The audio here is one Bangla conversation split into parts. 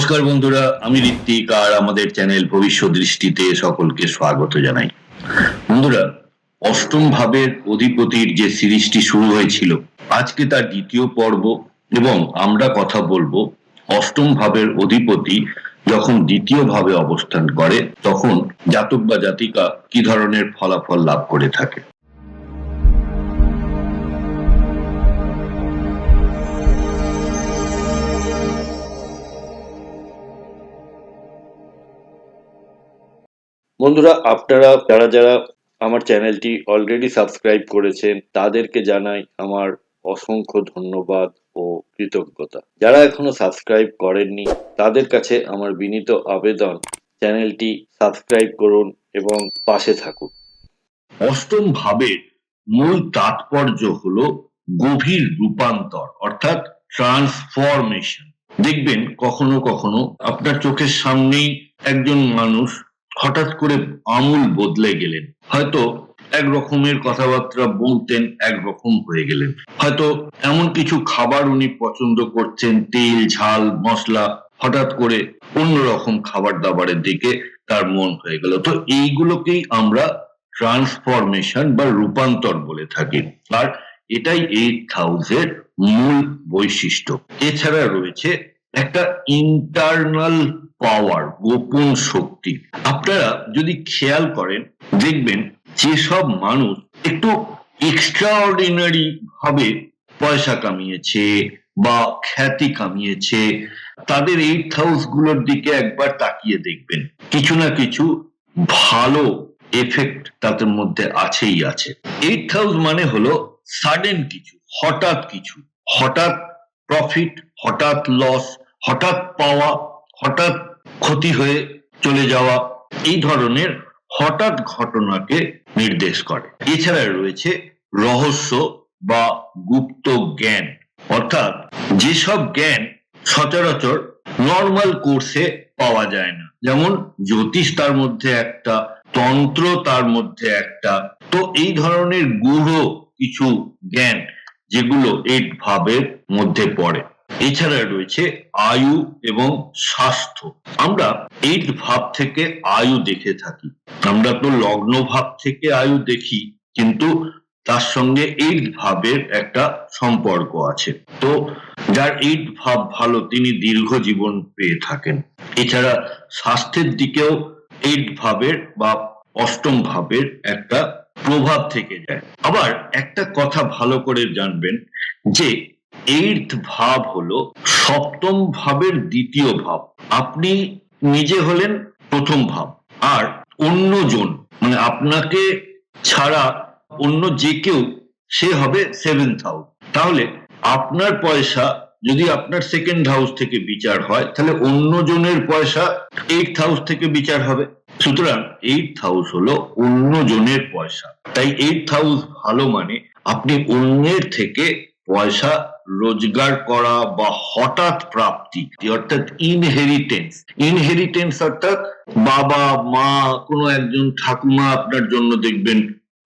নমস্কার বন্ধুরা, আমি ঋত্বিক আর আমাদের চ্যানেল ভবিষ্যৎ দৃষ্টিতে সকলকে স্বাগত জানাই। বন্ধুরা, অষ্টম ভাবের অধিপতির যে সিরিজটি শুরু হয়েছিল, আজকে তার দ্বিতীয় পর্ব এবং আমরা কথা বলব অষ্টম ভাবের অধিপতি যখন দ্বিতীয় ভাবে অবস্থান করে, তখন জাতক বা জাতিকা কি ধরনের ফলাফল লাভ করে থাকে। বন্ধুরা, আপনারা, যারা যারা আমার চ্যানেলটি অলরেডি সাবস্ক্রাইব করেছেন, তাদেরকে জানাই আমার অসংখ্য ধন্যবাদ ও কৃতজ্ঞতা। যারা এখনও সাবস্ক্রাইব করেননি, তাদের কাছে আমার বিনীত আবেদন, চ্যানেলটি সাবস্ক্রাইব করুন এবং পাশে থাকুন। অষ্টম ভাবের মূল তাৎপর্য হলো গভীর রূপান্তর, অর্থাৎ ট্রান্সফরমেশন দেখবেন, কখনো কখনো আপনার চোখের সামনেই একজন মানুষ হঠাৎ করে আমূল বদলে গেলেন। হয়তো এক রকমের কথাবার্তা বলতেন এক রকম হয়ে গেলেন। হয়তো এমন কিছু খাবার উনি পছন্দ করছেন, তেল, ঝাল, মশলা, হঠাৎ করে অন্যরকম খাবার দাবারের দিকে তার মন হয়ে গেল। তো এইগুলোকেই আমরা ট্রান্সফরমেশন বা রূপান্তর বলে থাকি। আর এটাই এইট হাউসের মূল বৈশিষ্ট্য। এছাড়া রয়েছে একটা ইন্টারনাল পাওয়ার গোপন শক্তি। আপনারা যদি খেয়াল করেন, দেখবেন যেসব মানুষ একটু এক্সট্রাঅর্ডিনারি ভাবে পয়সা কামিয়েছে বা খ্যাতি কামিয়েছে, তাদের এইট হাউসগুলোর দিকে একবার তাকিয়ে দেখবেন। কিছু না কিছু ভালো এফেক্ট তাদের মধ্যে আছেই আছে। এইট হাউস মানে হলো সাডেন কিছু, হঠাৎ কিছু, হঠাৎ প্রফিট হঠাৎ লস হঠাৎ পাওয়া হঠাৎ ক্ষতি হয়ে চলে যাওয়া এই ধরনের হঠাৎ ঘটনাকে নির্দেশ করে। এছাড়া রয়েছে রহস্য বা গুপ্ত জ্ঞান। অর্থাৎ যেসব জ্ঞান সচরাচর নর্মাল কোর্সে পাওয়া যায় না। যেমন জ্যোতিষ তার মধ্যে একটা, তন্ত্র তার মধ্যে একটা। তো এই ধরনের গূঢ় কিছু জ্ঞান যেগুলো এইট ভাবের মধ্যে পড়ে। এছাড়া রয়েছে আয়ু এবং স্বাস্থ্য। আমরা এইট ভাব থেকে আয়ু দেখে থাকি। আমরা তো লগ্ন ভাব থেকে আয়ু দেখি, কিন্তু তার সঙ্গে এইট ভাবের একটা সম্পর্ক আছে। তো যার এইট ভাব ভালো, তিনি দীর্ঘ জীবন পেয়ে থাকেন। এছাড়া স্বাস্থ্যের দিকেও এইট ভাবের বা অষ্টম ভাবের একটা প্রভাব থেকে যায়। আবার একটা কথা ভালো করে জানবেন যে এইট ভাব হলো সপ্তম ভাবের দ্বিতীয় ভাব। আপনি নিজে হলেন প্রথম ভাব। আর অন্যজন মানে আপনাকে ছাড়া অন্য যে কেউ, সে হবে সেভেন্থ হাউস তাহলে আপনার পয়সা, যদি আপনার সেকেন্ড হাউস থেকে বিচার হয়, তাহলে অন্যজনের পয়সা এইট হাউস থেকে বিচার হবে। সুতরাং এইট হাউস হলো অন্যজনের পয়সা। তাই এইট হাউস ভালো মানে আপনি অন্যের থেকে পয়সা রোজগার করা বা হঠাৎ প্রাপ্তি অর্থাৎ ইনহেরিটেন্স ইনহেরিটেন্স অর্থাৎ বাবা, মা, কোনো একজন ঠাকুমা আপনার জন্য দেখবেন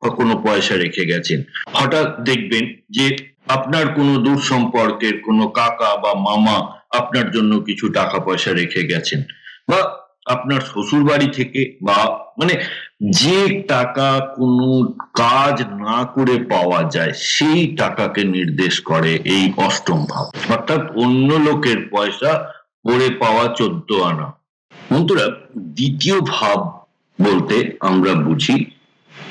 কোনো পয়সা রেখে গেছেন। হঠাৎ দেখবেন যে আপনার কোনো দূর সম্পর্কের কোনো কাকা বা মামা আপনার জন্য কিছু টাকা পয়সা রেখে গেছেন। বা আপনার শ্বশুর বাড়ি থেকে বা মানে যে টাকা কোনো কাজ না করে পাওয়া যায়, সেই টাকাকে নির্দেশ করে এই অষ্টম ভাব। অর্থাৎ অন্য লোকের পয়সা পড়ে পাওয়া চোদ্দ আনা। বন্ধুরা, দ্বিতীয় ভাব বলতে আমরা বুঝি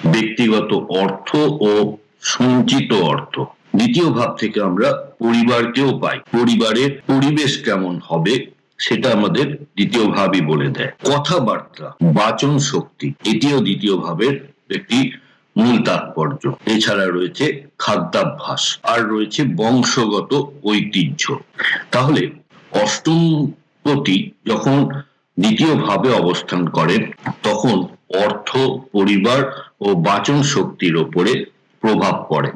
ব্যক্তিগত অর্থ ও সঞ্চিত অর্থ। দ্বিতীয় ভাব থেকে আমরা পরিবারকেও পাই। পরিবারের পরিবেশ কেমন হবে সেটা আমাদের দ্বিতীয় ভাবই বলে দেয়। কথাবার্তা, বাচন শক্তি, এটিও দ্বিতীয় ভাবের একটি মূল তাৎপর্য। এছাড়া রয়েছে খাদ্যাভ্যাস, আর রয়েছে বংশগত ঐতিহ্য। তাহলে অষ্টম পতি যখন দ্বিতীয় ভাবে অবস্থান করেন, তখন অর্থ, পরিবার ও বাচন শক্তির ওপরে প্রভাব পড়ে।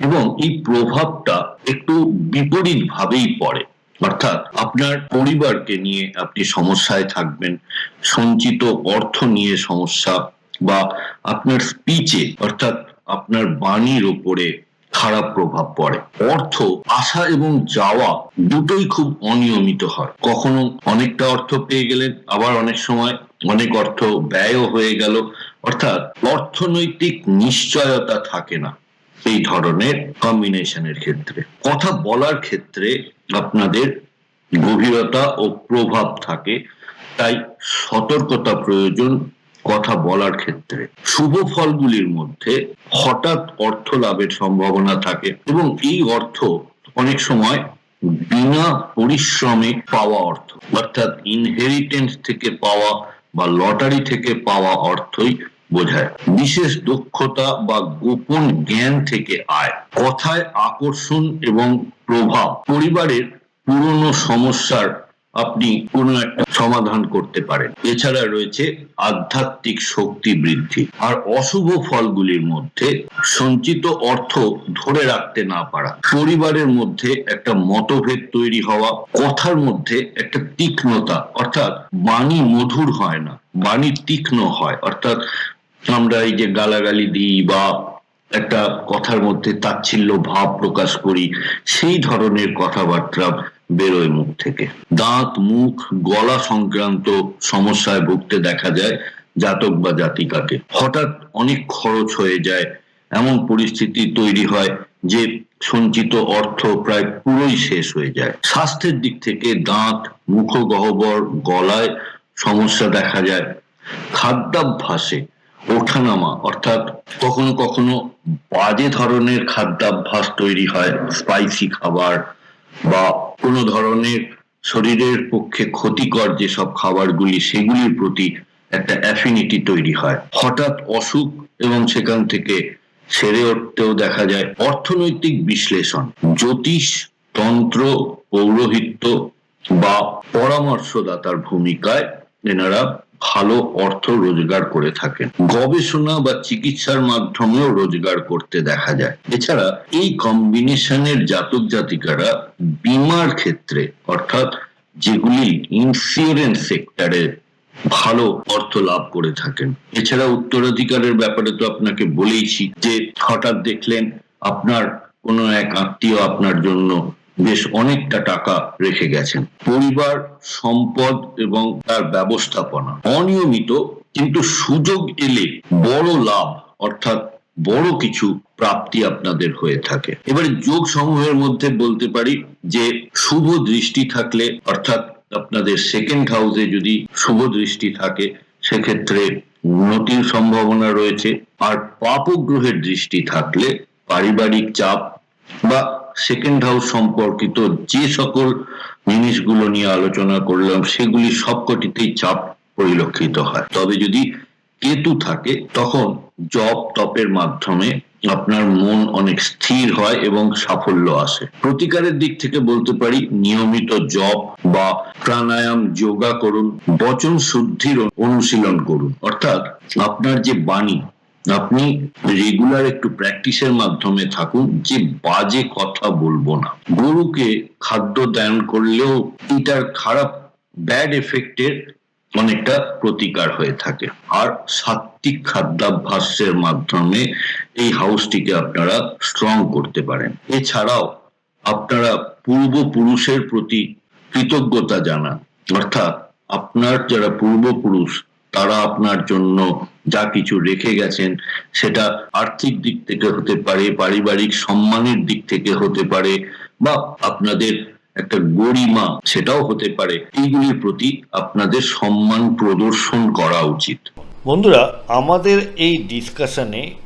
এবং এই প্রভাবটা একটু বিপরীত ভাবেই পড়ে। অর্থাৎ আপনার পরিবারকে নিয়ে আপনি সমস্যায় থাকবেন, সঞ্চিত অর্থ নিয়ে সমস্যা বা আপনার স্পিচে অর্থাৎ আপনার বাণীর ওপরে খারাপ প্রভাব পড়ে। অর্থ আসা এবং যাওয়া দুটোই খুব অনিয়মিত হয়। কখনো অনেকটা অর্থ পেয়ে গেলেন, আবার অনেক সময় অনেক অর্থ ব্যয়ও হয়ে গেল। অর্থাৎ অর্থনৈতিক নিশ্চয়তা থাকে না। এই ধরনের কম্বিনেশনের ক্ষেত্রে। কথা বলার ক্ষেত্রে আপনাদের গভীরতা ও প্রভাব থাকে, তাই সতর্কতা প্রয়োজন কথা বলার ক্ষেত্রে। শুভ ফলগুলির মধ্যে হঠাৎ অর্থ লাভের সম্ভাবনা থাকে এবং এই অর্থ অনেক সময় বিনা পরিশ্রমে পাওয়া অর্থ। অর্থাৎ ইনহেরিটেন্স থেকে পাওয়া বা লটারি থেকে পাওয়া অর্থই বোঝায়। বিশেষ দক্ষতা বা গোপন জ্ঞান থেকে আয়। কথায় আকর্ষণ এবং প্রভাব। পরিবারের পুরনো সমস্যার আপনি কোনো একটা সমাধান করতে পারেন। এছাড়া রয়েছে আধ্যাত্মিক শক্তি বৃদ্ধি। আর অশুভ ফলগুলির মধ্যে সঞ্চিত অর্থ ধরে রাখতে না পারা। পরিবারের মধ্যে একটা মতভেদ তৈরি হওয়া। কথার মধ্যে একটা তীক্ষ্ণতা। অর্থাৎ বাণী মধুর হয় না। বাণী তীক্ষ্ণ হয়। অর্থাৎ আমরা এই যে গালাগালি দিই বা একটা কথার মধ্যে তাচ্ছিল্য ভাব প্রকাশ করি, সেই ধরনের কথাবার্তা বেরোয় মুখ থেকে। দাঁত, মুখ, গলা সংক্রান্ত সমস্যায় ভুগতে দেখা যায় জাতক বা জাতিকাকে। হঠাৎ অনেক খরচ হয়ে যায়, এমন পরিস্থিতি তৈরি হয় যে সঞ্চিত অর্থ প্রায় পুরোই শেষ হয়ে যায়। স্বাস্থ্যের দিক থেকে দাঁত মুখ মুখগহ্বর, গলায় সমস্যা দেখা যায়। খাদ্যাভ্যাসে ওঠানামা, অর্থাৎ কখনো কখনো বাজে ধরনের খাদ্যাভ্যাস তৈরি হয় স্পাইসি খাবার বা কোনো ধরনের শরীরের পক্ষে ক্ষতিকর যেসব খাবারগুলি, সেগুলির প্রতি একটা অ্যাফিনিটি তৈরি হয়। হঠাৎ অসুখ এবং সেখান থেকে সেরে উঠতেও দেখা যায় অর্থনৈতিক বিশ্লেষণ, জ্যোতিষ, তন্ত্র, পৌরোহিত্য বা পরামর্শদাতার ভূমিকায় এনারা ভালো অর্থ রোজগার করে থাকেন। গবেষণা বা চিকিৎসার মাধ্যমেও রোজগার করতে দেখা যায়। এছাড়া এই কম্বিনেশনের জাতক জাতিকারা বিমার ক্ষেত্রে, অর্থাৎ যেগুলি ইন্স্যুরেন্স সেক্টরে ভালো অর্থ লাভ করে থাকেন। এছাড়া উত্তরাধিকারের ব্যাপারে তো আপনাকে বলেইছি যে হঠাৎ দেখলেন আপনার কোনো এক আত্মীয় আপনার জন্য বেশ অনেকটা টাকা রেখে গেছেন। পরিবার, সম্পদ এবং তার ব্যবস্থাপনা। অনিয়মিত, কিন্তু সুযোগ এলে বড় লাভ, অর্থাৎ বড় কিছু প্রাপ্তি আপনাদের হয়ে থাকে। এবারে যোগ সমূহের মধ্যে বলতে পারি যে, শুভ দৃষ্টি থাকলে, অর্থাৎ আপনাদের সেকেন্ড হাউসে যদি শুভ দৃষ্টি থাকে, সেক্ষেত্রে উন্নতির সম্ভাবনা রয়েছে। আর পাপগ্রহের দৃষ্টি থাকলে পারিবারিক চাপ বা সেকেন্ড হাউস সম্পর্কিত যে সকল জিনিসগুলো নিয়ে আলোচনা করলাম, সেগুলি সবকটিতেই চাপ পরিলক্ষিত হয়। তবে যদি কেতু থাকে, তখন জপ তপের মাধ্যমে আপনার মন অনেক স্থির হয় এবং সাফল্য আসে। প্রতিকারের দিক থেকে বলতে পারি, নিয়মিত জপ বা প্রাণায়াম, যোগা করুন বচন শুদ্ধির অনুশীলন করুন। অর্থাৎ আপনার যে বাণী আপনি রেগুলার একটু প্র্যাকটিসের মাধ্যমে থাকুন যে বাজে কথা বলব না। গরুকে খাদ্য দান করলেও এটার খারাপ ব্যাড এফেক্টের অনেকটা প্রতিকার হয়ে থাকে। আর সাত্বিক খাদ্যাভ্যাসের মাধ্যমে এই হাউসটিকে আপনারা স্ট্রং করতে পারেন। এছাড়াও আপনারা পূর্বপুরুষের প্রতি কৃতজ্ঞতা জানান। অর্থাৎ আপনার যারা পূর্বপুরুষ তারা আপনার জন্য যা কিছু রেখে গেছেন, সেটা আর্থিক দিক থেকে হতে পারে, পারিবারিক সম্মানের দিক থেকে হতে পারে, বা আপনাদের একটা গরিমা সেটাও হতে পারে। এইগুলির প্রতি আপনাদের সম্মান প্রদর্শন করা উচিত। বন্ধুরা, আমাদের এই ডিসকাশনে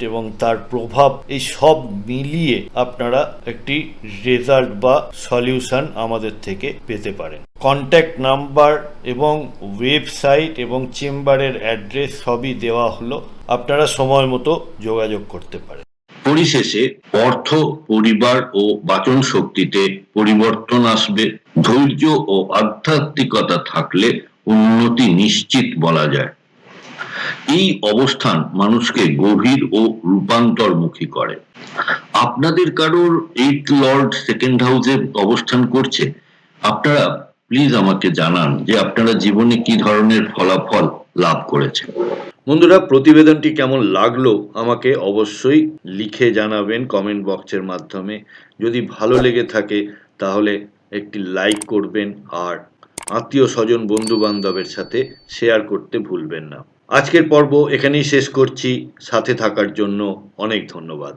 এবং তার প্রভাব, এই সব মিলিয়ে আপনারা একটি রেজাল্ট বা সলিউশন আমাদের থেকে পেতে পারেন। কন্ট্যাক্ট নাম্বার এবং ওয়েবসাইট এবং চেম্বারের অ্যাড্রেস সবই দেওয়া হলো। আপনারা সময় মতো যোগাযোগ করতে পারেন। পরিশেষে অর্থ, পরিবার ও বাচন শক্তিতে পরিবর্তন আসবে। ধৈর্য ও আধ্যাত্মিকতা থাকলে উন্নতি নিশ্চিত বলা যায়। এই অবস্থান মানুষকে গভীর ও রূপান্তরমুখী করে। আপনাদের কারোর এইট লর্ড সেকেন্ড হাউসে অবস্থান করছে, আপনারা প্লিজ আমাকে জানান যে আপনারা জীবনে কি ধরনের ফলাফল লাভ করেছেন। বন্ধুরা, প্রতিবেদনটি কেমন লাগল আমাকে অবশ্যই লিখে জানাবেন কমেন্ট বক্সের মাধ্যমে। যদি ভালো লেগে থাকে, তাহলে একটি লাইক করবেন আর আত্মীয় স্বজন বন্ধু বান্ধবের সাথে শেয়ার করতে ভুলবেন না। আজকের পর্ব এখানেই শেষ করছি। সাথে থাকার জন্য অনেক ধন্যবাদ।